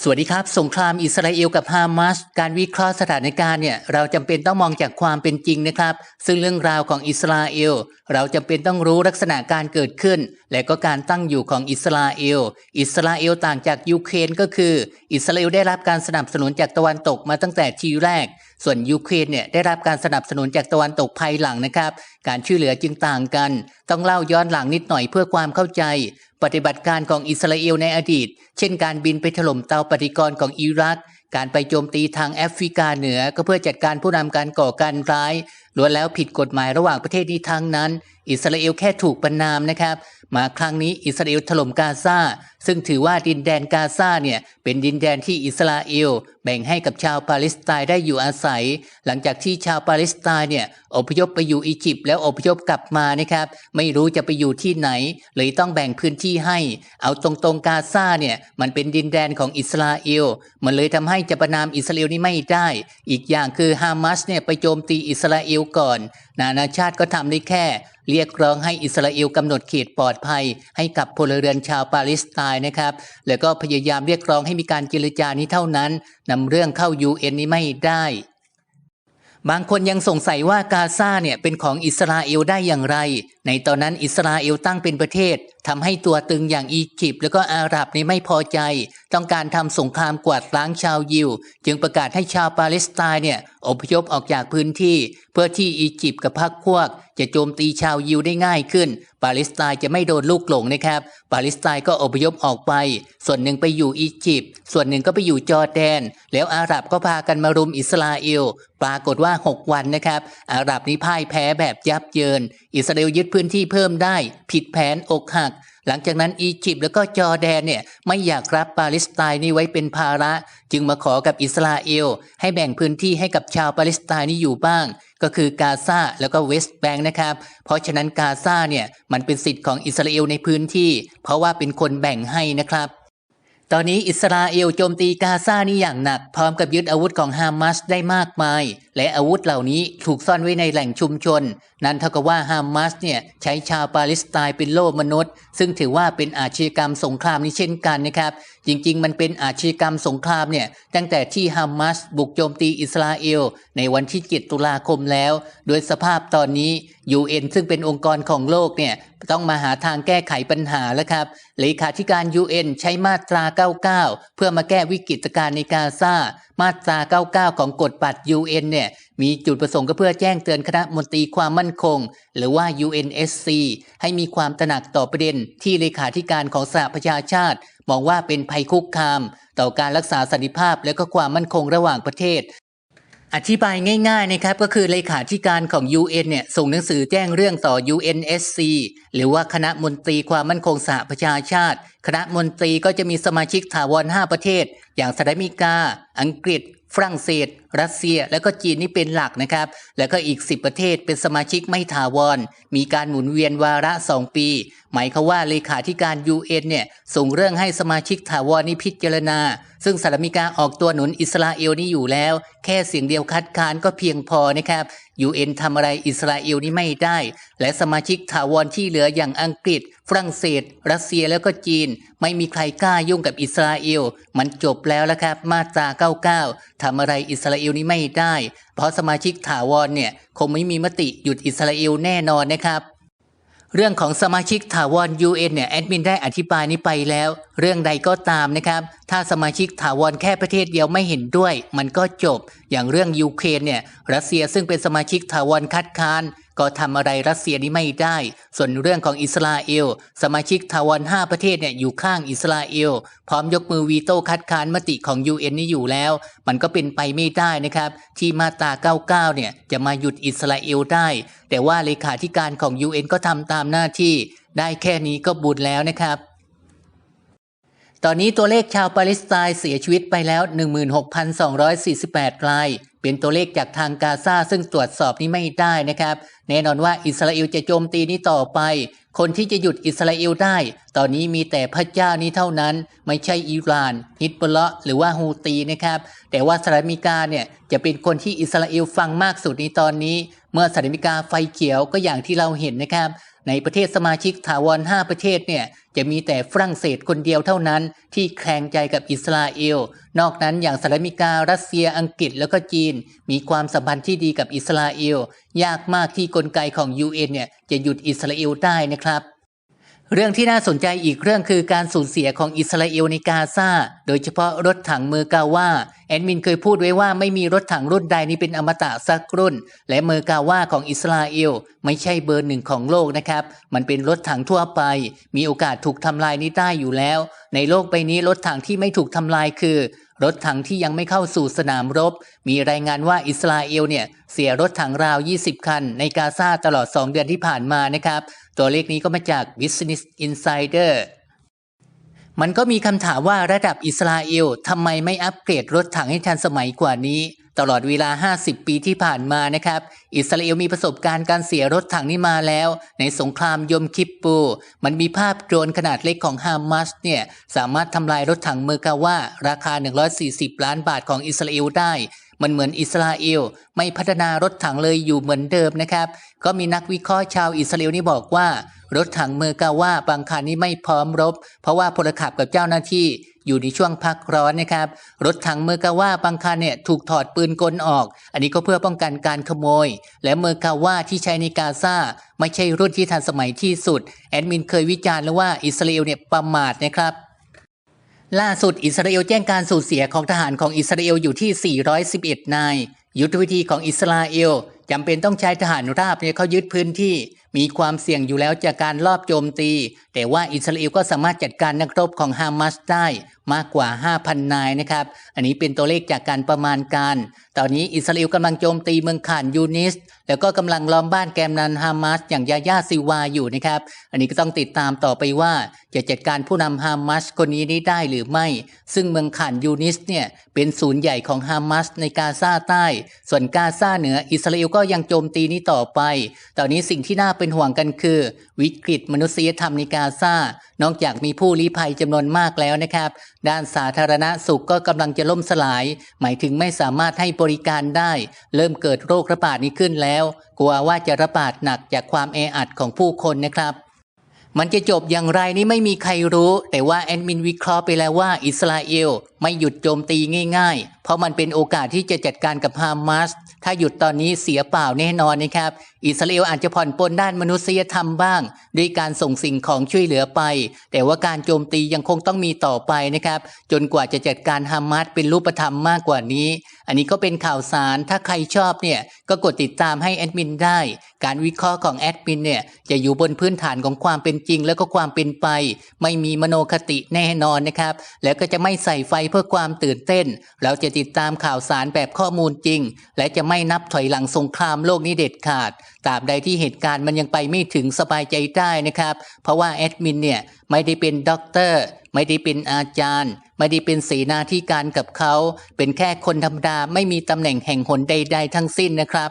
สวัสดีครับ สงครามอิสราเอลกับฮามาสการวิเคราะห์สถานการณ์เนี่ยเราจำเป็นต้องมองจากความเป็นจริงนะครับ ซึ่งเรื่องราวของอิสราเอล เราจำเป็นต้องรู้ลักษณะการเกิดขึ้น และก็การตั้งอยู่ของอิสราเอล อิสราเอลต่างจากยูเครนก็คือ อิสราเอลได้รับการสนับสนุนจากตะวันตกมาตั้งแต่ทีแรก ส่วนยูเครนเนี่ยได้รับการสนับสนุนจากตะวันตกภายหลังนะครับ การช่วยเหลือจึงต่างกัน ต้องเล่าย้อนหลังนิดหน่อยเพื่อความเข้าใจ ปฏิบัติการของอิสราเอลในอดีต เช่นการบินไปถล่มเตาปฏิกรณ์ของอิรัก การไปโจมตีทางแอฟริกาเหนือก็เพื่อจัดการผู้นำการก่อการร้ายล้วนแล้วผิดกฎหมายระหว่างประเทศนี้ทั้งนั้น อิสราเอลแค่ถูกประนามนะครับ มาครั้งนี้อิสราเอลถล่มกาซาซึ่งถือว่าดินแดนกาซาเนี่ยเป็นดินแดนที่อิสราเอลแบ่งให้กับชาวปาเลสไตน์ได้อยู่อาศัย หลังจากที่ชาวปาเลสไตน์เนี่ยอพยพไปอยู่อียิปต์แล้วอพยพกลับมานะครับ ไม่รู้จะไปอยู่ที่ไหนเลยต้องแบ่งพื้นที่ให้ เอาตรงๆกาซาเนี่ยมันเป็นดินแดนของอิสราเอลมันเลยทำให้จะประนามอิสราเอลนี่ไม่ได้ อีกอย่างคือฮามาสเนี่ยไปโจมตีอิสราเอลก่อน นานาชาติก็ทำได้แค่ เรียกร้องให้อิสราเอลกำหนดเขตปลอดภัย ให้กับพลเรือนชาวปาเลสไตน์นะครับ แล้วก็พยายามเรียกร้องให้มีการเจรจานี้เท่านั้นนำเรื่องเข้า UN นี้ไม่ได้บางคนยังสงสัยว่ากาซาเนี่ยเป็นของอิสราเอลได้อย่างไร ในตอนนั้นอิสราเอลตั้งเป็นประเทศ ทำให้ตัวตึงอย่างอียิปต์แล้วก็อาหรับนี่ไม่พอใจ ต้องการทำสงครามกวาดล้างชาวยิว จึงประกาศให้ชาวปาเลสไตน์เนี่ยอพยพออกจากพื้นที่ เพื่อที่อียิปต์กับพรรคพวก จะโจมตีชาวยิวได้ง่ายขึ้น ปาเลสไตน์จะไม่โดนลูกหลงนะครับ ปาเลสไตน์ก็อพยพออกไป ส่วนหนึ่งไปอยู่อียิปต์ส่วนหนึ่งก็ไปอยู่จอร์แดน แล้วอาหรับก็พากันมารุมอิสราเอลปรากฏว่า 6 วันนะครับ อาหรับนี่พ่ายแพ้แบบยับเยิน อิสราเอลยึดพื้นที่เพิ่มได้ ผิดแผนอกหัก หลังจากนั้นอียิปต์แล้วก็จอร์แดนเนี่ยไม่อยากรับปาเลสไตน์นี่ไว้เป็นภาระ จึงมาขอกับอิสราเอล ให้แบ่งพื้นที่ให้กับชาวปาเลสไตน์นี่อยู่บ้าง ก็คือกาซาแล้วก็เวสต์แบงค์นะครับ เพราะฉะนั้นกาซาเนี่ยมันเป็นสิทธิ์ของอิสราเอลในพื้นที่ เพราะว่าเป็นคนแบ่งให้นะครับ ตอนนี้อิสราเอลโจมตีกาซานี่อย่างหนัก พร้อมกับยึดอาวุธของฮามาสได้มากมาย และอาวุธเหล่านี้ถูกซ่อนไว้ในแหล่งชุมชน นั้นเท่ากับว่าฮามาสเนี่ยใช้ชาวปาเลสไตน์เป็นโล่มนุษย์ ซึ่งถือว่าเป็นอาชญากรรมสงครามนี้เช่นกันนะครับจริง ๆ มันเป็นอาชญากรรมสงครามเนี่ย ตั้งแต่ที่ฮามาสบุกโจมตีอิสราเอล ในวันที่ 7 ตุลาคมแล้ว โดยสภาพตอนนี้ UN ซึ่งเป็นองค์กรของโลกเนี่ย ต้องมาหาทางแก้ไขปัญหาแล้วครับเลขาธิการ UN ใช้มาตรา 99 เพื่อมาแก้วิกฤตการณ์ในกาซามาตรา 99 ของกฎบัตร UN เนี่ยมีจุดประสงค์ก็เพื่อแจ้งเตือนคณะมนตรีความมั่นคง หรือว่า UNSC ให้มีความตระหนักต่อประเด็นที่เลขาธิการของสหประชาชาติ มองว่าเป็นภัยคุกคาม ต่อการรักษาสันติภาพและก็ความมั่นคงระหว่างประเทศ อธิบายง่ายๆนะครับก็คือเลขาธิการของ UN เนี่ยส่งหนังสือแจ้งเรื่องต่อ UNSC หรือว่าคณะมนตรีความมั่นคงสหประชาชาติ คณะมนตรีก็จะมีสมาชิกถาวร 5 ประเทศ อย่างสหรัฐอเมริกา อังกฤษ ฝรั่งเศส รัสเซีย และก็จีนนี่เป็นหลักนะครับ แล้วก็อีก 10 ประเทศเป็นสมาชิกไม่ถาวร มีการหมุนเวียนวาระ 2 ปี หมายความว่าเลขาธิการ UN เนี่ยส่งเรื่องให้สมาชิกถาวรนี่พิจารณา ซึ่งสหรัฐอเมริกาออกตัวหนุนอิสราเอลนี่อยู่แล้ว แค่เสียงเดียวคัดค้านก็เพียงพอนะครับ UN ทำอะไรอิสราเอลนี่ไม่ได้ และสมาชิกถาวรที่เหลืออย่างอังกฤษ ฝรั่งเศส รัสเซียแล้วก็จีน ไม่มีใครกล้ายุ่งกับอิสราเอล มันจบแล้วละครับ มาตรา 99ทำอะไรอิสราเอลนี่ไม่ได้ เพราะสมาชิกถาวรเนี่ยคงไม่มีมติหยุดอิสราเอลแน่นอนนะครับ เรื่องของสมาชิกถาวร UN เนี่ยแอดมินได้อธิบายนี้ไปแล้ว เรื่องใดก็ตามนะครับ ถ้าสมาชิกถาวรแค่ประเทศเดียวไม่เห็นด้วย มันก็จบ อย่างเรื่องยูเครนเนี่ยรัสเซียซึ่งเป็นสมาชิกถาวรคัดค้าน ก็ทำอะไรรัสเซียนี้ไม่ได้ ส่วนเรื่องของอิสราเอล สมาชิกถาวร5ประเทศเนี่ยอยู่ข้างอิสราเอล พร้อมยกมือวีโต้คัดค้านมติของ UN นี้อยู่แล้ว มันก็เป็นไปไม่ได้นะครับ ที่มาตรา 99 เนี่ยจะมาหยุดอิสราเอลได้ แต่ว่าเลขาธิการของ UN ก็ทำตามหน้าที่ ได้แค่นี้ก็บุญแล้วนะครับตอนนี้ตัวเลขชาวปาเลสไตน์เสียชีวิตไปแล้ว 16,248ราย เป็นตัวเลขจากทางกาซาซึ่งตรวจสอบนี้ไม่ได้นะครับ แน่นอนว่าอิสราเอลจะโจมตีนี้ต่อไป คนที่จะหยุดอิสราเอลได้ ตอนนี้มีแต่พระเจ้านี้เท่านั้น ไม่ใช่อิหร่านฮิตบลเลาะหรือว่าฮูตีนะครับ แต่ว่าสหรัฐอเมริกาเนี่ยจะเป็นคนที่อิสราเอลฟังมากสุดในตอนนี้ เมื่อสหรัฐอเมริกาไฟเขียวก็อย่างที่เราเห็นนะครับ ในประเทศสมาชิกถาวร5ประเทศเนี่ยจะมีแต่ฝรั่งเศสคนเดียวเท่านั้น ที่แคลงใจกับอิสราเอล นอกนั้นอย่างสหรัฐอเมริการัสเซียอังกฤษแล้วก็จีน มีความสัมพันธ์ที่ดีกับอิสราเอล ยากมากที่กลไกของ UN เนี่ยจะหยุดอิสราเอลได้นะครับ เรื่องที่น่าสนใจอีกเรื่องคือการสูญเสียของอิสราเอลในกาซา โดยเฉพาะรถถังเมอร์กาว่าแอดมินเคยพูดไว้ว่าไม่มีรถถังรุ่นใดนี้เป็นอมตะสักรุ่น และเมอร์กาว่าของอิสราเอลไม่ใช่เบอร์หนึ่งของโลกนะครับ มันเป็นรถถังทั่วไป มีโอกาสถูกทำลายนี้ได้อยู่แล้ว ในโลกใบนี้รถถังที่ไม่ถูกทำลายคือ รถถังที่ยังไม่เข้าสู่สนามรบ มีรายงานว่าอิสราเอลเนี่ยเสียรถถังราว 20 คัน ในกาซาตลอด 2 เดือนที่ผ่านมานะครับ ตัวเลขนี้ก็มาจาก Business Insider มันก็มีคำถามว่าระดับอิสราเอลทำไมไม่อัปเกรดรถถังให้ทันสมัยกว่านี้ ตลอดเวลา 50 ปีที่ผ่านมานะครับ อิสราเอลมีประสบการณ์การเสียรถถังนี้มาแล้ว ในสงครามยมคิปปู มันมีภาพโดรนขนาดเล็กของฮามาสเนี่ย สามารถทำลายรถถังเมอร์กาว่า ราคา 140 ล้านบาทของอิสราเอลได้มันเหมือนอิสราเอลไม่พัฒนารถถังเลยอยู่เหมือนเดิมนะครับ ก็มีนักวิเคราะห์ชาวอิสราเอลนี่บอกว่า รถถังเมอร์กาว่าบางคันนี้ไม่พร้อมรบ เพราะว่าพลขับกับเจ้าหน้าที่ อยู่ในช่วงพักร้อนนะครับ รถถังเมอร์กาว่าบางคันเนี่ยถูกถอดปืนกลออก อันนี้ก็เพื่อป้องกันการขโมย และเมอร์กาว่าที่ใช้ในกาซาไม่ใช่รุ่นที่ทันสมัยที่สุด แอดมินเคยวิจารณ์แล้วว่าอิสราเอลเนี่ยประมาทนะครับล่าสุดอิสราเอลแจ้งการสูญเสียของทหารของอิสราเอลอยู่ที่ 411 นาย ยุทธวิธีของอิสราเอลจำเป็นต้องใช้ทหารราบเนี่ยเขายึดพื้นที่ มีความเสี่ยงอยู่แล้วจากการลอบโจมตี แต่ว่าอิสราเอลก็สามารถจัดการนักรบของฮามาสได้มากกว่า 5,000 นายนะครับ อันนี้เป็นตัวเลขจากการประมาณการ ตอนนี้อิสราเอลกำลังโจมตีเมืองข่านยูนิส แล้วก็กำลังล้อมบ้านแกมนันฮามาสอย่างยาย่าซิวาอยู่นะครับ อันนี้ก็ต้องติดตามต่อไปว่าจะจัดการผู้นำฮามาสคนนี้ได้หรือไม่ ซึ่งเมืองข่านยูนิสเนี่ยเป็นศูนย์ใหญ่ของฮามาสในกาซาใต้ ส่วนกาซาเหนืออิสราเอลก็ยังโจมตีนี้ต่อไป ตอนนี้สิ่งที่น่าเป็นห่วงกันคือ วิกฤตมนุษยธรรมในกาซา นอกจากมีผู้ลี้ภัยจำนวนมากแล้วนะครับ ด้านสาธารณสุขก็กำลังจะล่มสลาย หมายถึงไม่สามารถให้บริการได้ เริ่มเกิดโรคระบาดนี้ขึ้นแล้ว กลัวว่าจะระบาดหนักจากความแออัดของผู้คนนะครับมันจะจบอย่างไรนี่ไม่มีใครรู้ แต่ว่าแอดมินวิเคราะห์ไปแล้วว่าอิสราเอลไม่หยุดโจมตีง่ายๆ เพราะมันเป็นโอกาสที่จะจัดการกับฮามาส ถ้าหยุดตอนนี้เสียเปล่าแน่นอนนะครับ อิสราเอลอาจจะผ่อนปลนด้านมนุษยธรรมบ้าง ด้วยการส่งสิ่งของช่วยเหลือไป แต่ว่าการโจมตียังคงต้องมีต่อไปนะครับ จนกว่าจะจัดการฮามาสเป็นรูปธรรมมากกว่านี้ อันนี้ก็เป็นข่าวสารถ้าใครชอบเนี่ยก็กดติดตามให้แอดมินได้ การวิเคราะห์ของแอดมินเนี่ยจะอยู่บนพื้นฐานของความเป็นจริง แล้วก็ความเป็นไป ไม่มีมโนคติแน่นอนนะครับ แล้วก็จะไม่ใส่ไฟเพื่อความตื่นเต้น เราจะติดตามข่าวสารแบบข้อมูลจริง และจะไม่นับถอยหลังสงครามโลกนี้เด็ดขาดตราบใดที่เหตุการณ์มันยังไปไม่ถึงสบายใจได้นะครับ เพราะว่าแอดมินเนี่ยไม่ได้เป็นด็อกเตอร์ไม่ได้เป็นอาจารย์ ไม่ได้เป็นเสนาธิการกับเขา เป็นแค่คนธรรมดาไม่มีตำแหน่งแห่งหนใด ๆ ทั้งสิ้นนะครับ